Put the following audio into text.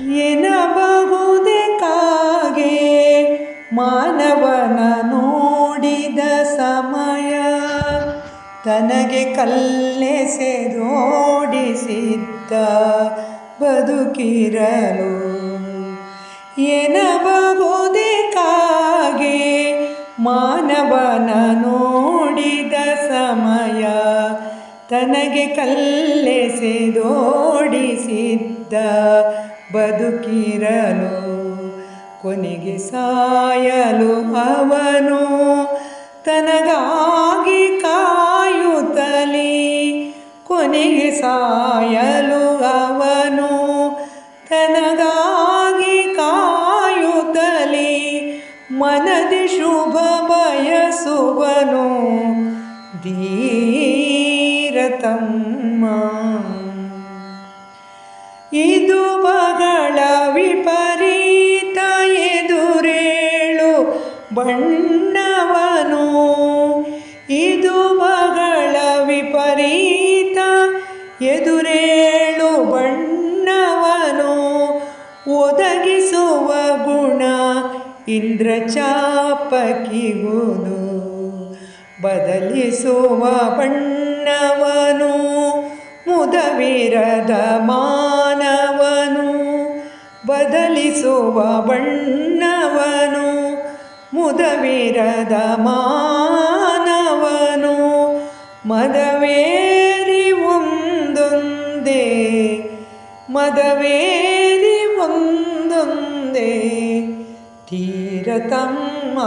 ಎನ್ನಬಹುದೇ ಕಾಗೆ ಮಾನವನ ನೋಡಿದ ಸಮಯ. ತನಗೆ ಕಲ್ಲೆಸೆದೋಡಿಸಿದ್ದ ಬದುಕಿರಲು ಎನ್ನಬಹುದೇ ಕಾಗೆ ಮಾನವನ ನೋಡಿದ ಸಮಯ. ತನಗೆ ಕಲ್ಲೆಸೆದೋಡಿಸಿದ್ದ ಬದುಕಿರಲು, ಕೊನೆಗೆ ಸಾಯಲು ಅವನು ತನಗಾಗಿ ಕಾಯುತ್ತಲೇ, ಕೊನೆಗೆ ಸಾಯಲು ಅವನು ತನಗಾಗಿ ಕಾಯುತ್ತಲೇ, ಮನದಿ ಶುಭ ಬಯಸುವನು ಧೀರತಮ್ಮ. ಇದು ಬಗಳ ವಿಪರೀತ ಎದುರೇಳು ಬಣ್ಣವನು. ಇದು ಬಗಳ ವಿಪರೀತ ಎದುರೇಳು ಬಣ್ಣವನು. ಒದಗಿಸುವ ಗುಣ ಇಂದ್ರಚಾಪಕಿಗುದು ಬದಲಿಸುವ ಬಣ್ಣವನು. ಮುದವಿರದ ಮಾನವನು ಬದಲಿಸುವ ಬಣ್ಣವನು ಮುದವಿರದ ಮಾನವನು ಮದವೇರಿ ಒಂದೊಂದೇ ಮದವೇರಿ ಒಂದೊಂದೇ ತೀರತಮ್ಮ